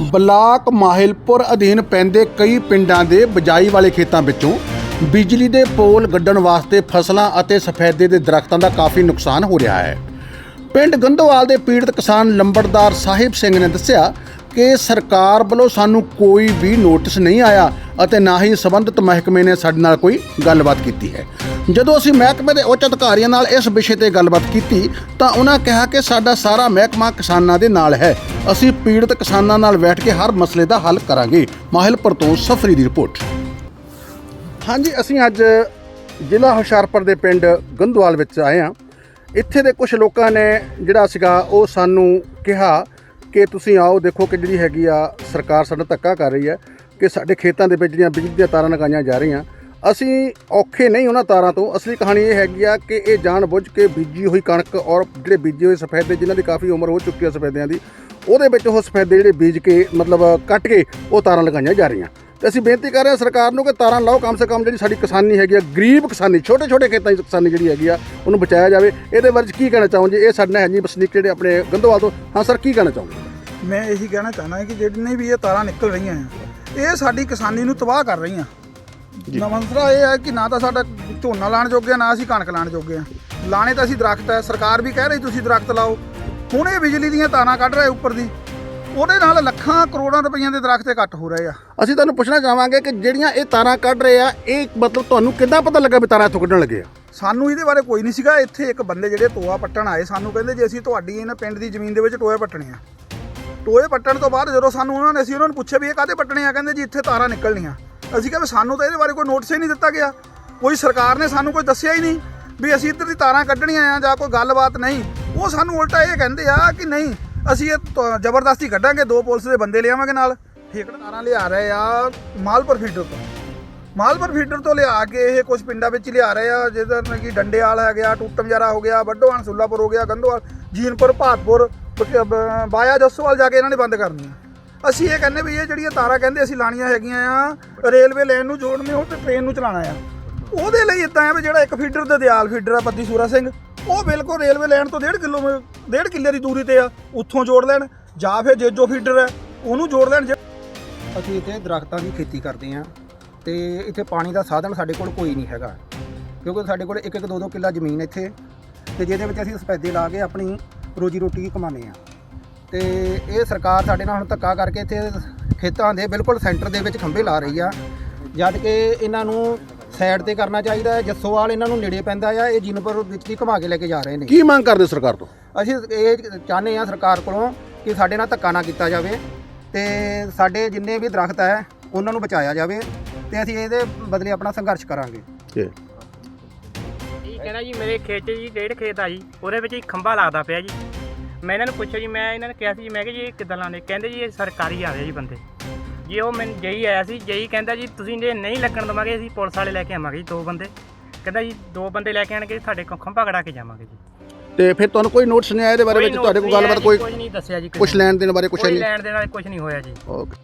Block Mahilpur ਅਧੀਨ ਪੈਂਦੇ ਕਈ ਪਿੰਡਾਂ ਦੇ ਬਜਾਈ ਵਾਲੇ ਖੇਤਾਂ ਵਿੱਚੋਂ ਬਿਜਲੀ ਦੇ ਪੋਲ ਗੱਡਣ ਵਾਸਤੇ ਫਸਲਾਂ ਅਤੇ ਸਫੈਦੇ ਦੇ ਦਰਖਤਾਂ ਦਾ ਕਾਫੀ ਨੁਕਸਾਨ ਹੋ ਰਿਹਾ ਹੈ। ਪਿੰਡ ਗੰਦੋਵਾਲ ਦੇ ਪੀੜਤ ਕਿਸਾਨ ਲੰਬੜਦਾਰ ਸਾਹਿਬ ਸਿੰਘ ਨੇ ਦੱਸਿਆ ਕਿ ਸਰਕਾਰ ਵੱਲੋਂ ਸਾਨੂੰ ਕੋਈ ਵੀ ਨੋਟਿਸ ਨਹੀਂ ਆਇਆ ਅਤੇ ਨਾ ਹੀ ਸੰਬੰਧਿਤ ਮਹਿਕਮੇ ਨੇ ਸਾਡੇ ਨਾਲ ਕੋਈ ਗੱਲਬਾਤ ਕੀਤੀ ਹੈ। ਜਦੋਂ ਅਸੀਂ ਮਹਿਕਮੇ ਦੇ ਉੱਚ ਅਧਿਕਾਰੀਆਂ ਨਾਲ ਇਸ ਵਿਸ਼ੇ ਤੇ ਗੱਲਬਾਤ ਕੀਤੀ ਤਾਂ ਉਹਨਾਂ ਕਿਹਾ ਕਿ ਸਾਡਾ ਸਾਰਾ ਮਹਿਕਮਾ ਕਿਸਾਨਾਂ ਦੇ ਨਾਲ ਹੈ। ਅਸੀਂ ਪੀੜਤ ਕਿਸਾਨਾਂ ਨਾਲ ਬੈਠ ਕੇ ਹਰ ਮਸਲੇ ਦਾ ਹੱਲ ਕਰਾਂਗੇ। ਮਾਹਿਲ ਪ੍ਰਤੋਸ਼ ਸਫਰੀ ਦੀ ਰਿਪੋਰਟ। ਹਾਂਜੀ, ਅਸੀਂ ਅੱਜ ਜ਼ਿਲ੍ਹਾ ਹੁਸ਼ਿਆਰਪੁਰ ਦੇ ਪਿੰਡ ਗੰਦਵਾਲ ਵਿੱਚ ਆਏ ਹਾਂ। ਇੱਥੇ ਦੇ ਕੁਝ ਲੋਕਾਂ ਨੇ ਜਿਹੜਾ ਸੀਗਾ, ਉਹ ਸਾਨੂੰ ਕਿਹਾ ਕਿ ਤੁਸੀਂ ਆਓ, ਦੇਖੋ ਕਿ ਜਿਹੜੀ ਹੈਗੀ ਆ ਸਰਕਾਰ ਸਾਡਾ ਧੱਕਾ ਕਰ ਰਹੀ ਹੈ ਕਿ ਸਾਡੇ ਖੇਤਾਂ ਦੇ ਵਿੱਚ ਜਿਹੜੀਆਂ ਬਿਜਲੀ ਦੀਆਂ ਤਾਰਾਂ ਲਗਾਈਆਂ ਜਾ ਰਹੀਆਂ। ਅਸੀਂ ਔਖੇ ਨਹੀਂ ਉਹਨਾਂ ਤਾਰਾਂ ਤੋਂ। ਅਸਲੀ ਕਹਾਣੀ ਇਹ ਹੈਗੀ ਆ ਕਿ ਇਹ ਜਾਣ ਬੁੱਝ ਕੇ ਬੀਜੀ ਹੋਈ ਕਣਕ ਔਰ ਜਿਹੜੇ ਬੀਜੇ ਹੋਏ ਸਫੈਦੇ, ਜਿਨ੍ਹਾਂ ਦੀ ਕਾਫੀ ਉਮਰ ਹੋ ਚੁੱਕੀ ਹੈ ਸਫੈਦਿਆਂ ਦੀ, ਉਹਦੇ ਵਿੱਚ ਉਹ ਸਫੈਦੇ ਜਿਹੜੇ ਬੀਜ ਕੇ, ਮਤਲਬ ਕੱਟ ਕੇ ਉਹ ਤਾਰਾਂ ਲਗਾਈਆਂ ਜਾ ਰਹੀਆਂ। ਤੇ ਅਸੀਂ ਬੇਨਤੀ ਕਰ ਰਹੇ ਹਾਂ ਸਰਕਾਰ ਨੂੰ ਕਿ ਤਾਰਾਂ ਲਾਓ, ਕਮ ਸੇ ਕਮ ਜਿਹੜੀ ਸਾਡੀ ਕਿਸਾਨੀ ਹੈਗੀ ਆ, ਗਰੀਬ ਕਿਸਾਨੀ ਛੋਟੇ ਛੋਟੇ ਖੇਤਾਂ ਦੀ ਕਿਸਾਨੀ ਜਿਹੜੀ ਹੈਗੀ ਆ, ਉਹਨੂੰ ਬਚਾਇਆ ਜਾਵੇ। ਇਹਦੇ ਬਾਰੇ 'ਚ ਕੀ ਕਹਿਣਾ ਚਾਹੋ ਜੀ? ਇਹ ਸਾਡੇ ਨਾਲ ਹੈ ਜੀ ਵਸਨੀਕ ਜਿਹੜੇ ਆਪਣੇ ਗੰਦੋਵਾਲ ਤੋਂ। ਹਾਂ ਸਰ, ਕੀ ਕਹਿਣਾ ਚਾਹੋਗੇ? ਮੈਂ ਇਹੀ ਕਹਿਣਾ ਚਾਹੁੰਦਾ ਕਿ ਜਿੰਨੇ ਵੀ ਇਹ ਤਾਰਾਂ ਨਿਕਲ ਰਹੀਆਂ ਆ, ਇਹ ਸਾਡੀ ਕਿਸਾਨੀ ਨੂੰ ਤਬਾਹ ਕਰ ਰਹੀਆਂ। ਨਮਸਰਾ ਇਹ ਹੈ ਕਿ ਨਾ ਤਾਂ ਸਾਡਾ ਝੋਨਾ ਲਾਣ ਜੋਗੇ ਆ, ਨਾ ਅਸੀਂ ਕਣਕ ਲਾਣ ਜੋਗੇ ਆ। ਲਾਣੇ ਤਾਂ ਅਸੀਂ ਦਰਖਤ ਹੈ ਸਰਕਾਰ ਵੀ ਕਹਿ ਰਹੀ ਤੁਸੀਂ ਦਰਖਤ ਲਾਓ। ਹੁਣ ਇਹ ਬਿਜਲੀ ਦੀਆਂ ਤਾਰਾਂ ਕੱਢ ਰਹੇ ਉੱਪਰ ਦੀ। ਉਹਦੇ ਨਾਲ ਲੱਖਾਂ ਕਰੋੜਾਂ ਰੁਪਈਆਂ ਦੇ ਦਰਖਤ ਕੱਟ ਹੋ ਰਹੇ ਆ। ਅਸੀਂ ਤੁਹਾਨੂੰ ਪੁੱਛਣਾ ਚਾਹਾਂਗੇ ਕਿ ਜਿਹੜੀਆਂ ਇਹ ਤਾਰਾਂ ਕੱਢ ਰਹੇ ਆ ਇਹ ਮਤਲਬ ਤੁਹਾਨੂੰ ਕਿੱਦਾਂ ਪਤਾ ਲੱਗਾ ਵੀ ਤਾਰਾਂ ਇੱਥੋਂ ਕੱਢਣ ਲੱਗੇ ਆ? ਸਾਨੂੰ ਇਹਦੇ ਬਾਰੇ ਕੋਈ ਨਹੀਂ ਸੀਗਾ। ਇੱਥੇ ਇੱਕ ਬੰਦੇ ਜਿਹੜੇ ਟੋਆ ਪੱਟਣ ਆਏ ਸਾਨੂੰ ਕਹਿੰਦੇ ਜੀ ਅਸੀਂ ਤੁਹਾਡੀ ਇਹਨਾਂ ਪਿੰਡ ਦੀ ਜ਼ਮੀਨ ਦੇ ਵਿੱਚ ਟੋਏ ਪੱਟਣੇ ਆ। ਟੋਏ ਪੱਟਣ ਤੋਂ ਬਾਅਦ ਜਦੋਂ ਸਾਨੂੰ ਉਹਨਾਂ ਨੇ ਅਸੀਂ ਉਹਨਾਂ ਨੂੰ ਪੁੱਛਿਆ ਵੀ ਇਹ ਕਾਹਦੇ ਪੱਟਣੇ ਆ ਕਹਿੰਦੇ ਜੀ ਇੱਥੇ ਤਾਰਾਂ ਨਿਕਲਣੀਆਂ। ਅਸੀਂ ਕਿਹਾ ਵੀ ਸਾਨੂੰ ਤਾਂ ਇਹਦੇ ਬਾਰੇ ਕੋਈ ਨੋਟਿਸ ਹੀ ਨਹੀਂ ਦਿੱਤਾ ਗਿਆ। ਕੋਈ ਸਰਕਾਰ ਨੇ ਸਾਨੂੰ ਕੋਈ ਦੱਸਿਆ ਹੀ ਨਹੀਂ ਵੀ ਅਸੀਂ ਇੱਧਰ ਦੀ ਤਾਰਾਂ ਕੱਢਣੀਆਂ ਆ ਜਾਂ ਕੋਈ ਗੱਲਬਾਤ ਨਹੀਂ। ਉਹ ਸਾਨੂੰ ਉਲਟਾ ਇਹ ਕਹਿੰਦੇ ਆ ਕਿ ਨਹੀਂ, ਅਸੀਂ ਇਹ ਤ- ਜ਼ਬਰਦਸਤੀ ਕੱਢਾਂਗੇ, ਦੋ ਪੁਲਿਸ ਦੇ ਬੰਦੇ ਲਿਆਵਾਂਗੇ ਨਾਲ। ਠੇਕੜ ਤਾਰਾਂ ਲਿਆ ਰਹੇ ਆ ਮਾਲਪੁਰ ਫੀਡਰ ਤੋਂ। ਮਾਲਪੁਰ ਫੀਡਰ ਤੋਂ ਲਿਆ ਕੇ ਇਹ ਕੁਝ ਪਿੰਡਾਂ ਵਿੱਚ ਲਿਆ ਰਹੇ ਆ ਜਿਹਦਾ ਨਾਲ ਕਿ ਡੰਡੇਵਾਲ ਹੈ ਗਿਆ ਟੂਟਮ ਹੋ ਗਿਆ ਵੱਡੋਵਾਨ ਸੁੱਲਾਪੁਰ ਹੋ ਗਿਆ ਗੰਦੋਵਾਲ ਜੀਨਪੁਰ ਭਾਤਪੁਰ ਬ- ਬਾਇਆ ਜੱਸੋਵਾਲ ਜਾ ਕੇ ਇਹਨਾਂ ਨੇ ਬੰਦ ਕਰਨੀਆਂ। ਅਸੀਂ ਇਹ ਕਹਿੰਦੇ ਵੀ ਇਹ ਜਿਹੜੀਆਂ ਤਾਰਾਂ ਕਹਿੰਦੇ ਅਸੀਂ ਲਾਣੀਆਂ ਹੈਗੀਆਂ ਆ, ਰੇਲਵੇ ਲਾਈਨ ਨੂੰ ਜੋੜਨੇ ਹੋ ਤੇ ਟ੍ਰੇਨ ਨੂੰ ਚਲਾਉਣਾ ਆ। ਉਹਦੇ ਲਈ ਇਦਾਂ ਆ ਵੀ ਜਿਹੜਾ ਇੱਕ ਫੀਡਰ ਦੇ ਦਿਆਲ ਫੀਡਰ ਆ ਪੱਤੀ ਸੂਰਾ ਸਿੰਘ, ਉਹ ਬਿਲਕੁਲ ਰੇਲਵੇ ਲਾਈਨ ਤੋਂ 1.5 ਕਿਲੋ 1.5 ਕਿੱਲੇ ਦੀ ਦੂਰੀ ਤੇ ਆ, ਉੱਥੋਂ ਜੋੜ ਲੈਣ, ਜਾਂ ਫਿਰ ਜੇਜੋ ਫੀਡਰ ਹੈ ਉਹਨੂੰ ਜੋੜ ਲੈਣ, ਜੇ- ਅਸੀਂ ਇੱਥੇ ਦਰਖਤਾਂ ਦੀ ਖੇਤੀ ਕਰਦੇ ਹਾਂ ਤੇ ਇੱਥੇ ਪਾਣੀ ਦਾ ਸਾਧਨ ਸਾਡੇ ਕੋਲ ਕੋਈ ਨਹੀਂ ਹੈਗਾ, ਕਿਉਂਕਿ ਸਾਡੇ ਕੋਲ ਇੱਕ ਇੱਕ ਦੋ ਦੋ ਕਿੱਲਾ ਜ਼ਮੀਨ ਇੱਥੇ ਤੇ ਜਿਹਦੇ ਵਿੱਚ ਅਸੀਂ ਸਫੈਦੇ ਲਾ ਕੇ ਆਪਣੀ ਰੋਜੀ ਰੋਟੀ ਕਮਾਉਂਦੇ ਹਾਂ। ਤੇ ਇਹ ਸਰਕਾਰ ਸਾਡੇ ਨਾਲ ਹੁਣ ਧੱਕਾ ਕਰਕੇ ਇੱਥੇ ਖੇਤਾਂ ਦੇ ਬਿਲਕੁਲ ਸੈਂਟਰ ਦੇ ਵਿੱਚ ਖੰਭੇ ਲਾ ਰਹੀ ਆ। ਜਦ ਕਿ ਇਹਨਾਂ ਨੂੰ ਸਾਈਡ ਤੇ ਕਰਨਾ ਚਾਹੀਦਾ ਹੈ। ਜੱਸੋਵਾਲ ਇਹਨਾਂ ਨੂੰ ਨੇੜੇ ਪੈਂਦਾ ਆ। ਇਹ ਜੀਨਪੁਰ ਵਿੱਚ ਦੀ ਘੁਮਾ ਕੇ ਲੈ ਕੇ ਜਾ ਰਹੇ ਨੇ। ਕੀ ਮੰਗ ਕਰਦੇ ਸਰਕਾਰ ਤੋਂ? ਅਸੀਂ ਇਹ ਚਾਹੁੰਦੇ ਹਾਂ ਸਰਕਾਰ ਕੋਲੋਂ ਕਿ ਸਾਡੇ ਨਾਲ ਧੱਕਾ ਨਾ ਕੀਤਾ ਜਾਵੇ ਤੇ ਸਾਡੇ ਜਿੰਨੇ ਵੀ ਦਰਖਤ ਹੈ ਉਹਨਾਂ ਨੂੰ ਬਚਾਇਆ ਜਾਵੇ ਤੇ ਅਸੀਂ ਇਹਦੇ ਬਦਲੇ ਆਪਣਾ ਸੰਘਰਸ਼ ਕਰਾਂਗੇ। ਜੀ। ਇਹ ਕਹਿੰਦਾ ਜੀ ਮੇਰੇ ਖੇਤ 'ਚ ਜੀ ਡੇਢ ਖੇਤ ਆ ਜੀ। ਉਹਦੇ ਵਿੱਚ ਇੱਕ ਖੰਭਾ ਲੱਗਦਾ ਪਿਆ ਜੀ। ਮੈਂ ਇਹਨਾਂ ਨੂੰ ਪੁੱਛਿਆ ਜੀ ਮੈਂ ਇਹਨਾਂ ਨੇ ਕਿਹਾ ਸੀ ਜੀ ਮੈਂ ਕਿਹਾ ਜੀ ਇਹ ਕਿੱਦਾਂ ਲਾਉਂਦੇ? ਕਹਿੰਦੇ ਜੀ ਇਹ ਸਰਕਾਰੀ ਆ ਰਹੇ ਜੀ ਬੰਦੇ। ਜੀ ਉਹ ਮੈਨੂੰ ਜਈ ਆਇਆ ਸੀ ਜਈ ਕਹਿੰਦਾ ਜੀ ਤੁਸੀਂ ਜੇ ਨਹੀਂ ਲੱਗਣ ਦਵਾਂਗੇ ਅਸੀਂ ਪੁਲਿਸ ਵਾਲੇ ਲੈ ਕੇ ਆਵਾਂਗੇ ਜੀ ਦੋ ਬੰਦੇ। ਕਹਿੰਦਾ ਜੀ ਦੋ ਬੰਦੇ ਲੈ ਕੇ ਆਣਗੇ ਤੁਹਾਡੇ ਕੋਲ ਖੰਭਾ ਕਢਾ ਕੇ ਜਾਵਾਂਗੇ ਜੀ। ਤੇ ਫਿਰ ਤੁਹਾਨੂੰ ਕੋਈ ਨੋਟਿਸ ਨਹੀਂ ਆਇਆ ਇਹਦੇ ਬਾਰੇ ਵਿੱਚ? ਤੁਹਾਡੇ ਕੋਲ ਗੱਲਬਾਤ ਕੋਈ ਕੁਝ ਨਹੀਂ ਦੱਸਿਆ ਜੀ ਕੁਝ। ਲੈਣ ਦੇਣ ਬਾਰੇ ਕੁਝ ਕੋਈ ਨਹੀਂ? ਲੈਣ ਦੇ ਨਾਲ ਕੁਝ ਨਹੀਂ ਹੋਇਆ ਜੀ। ਓਕੇ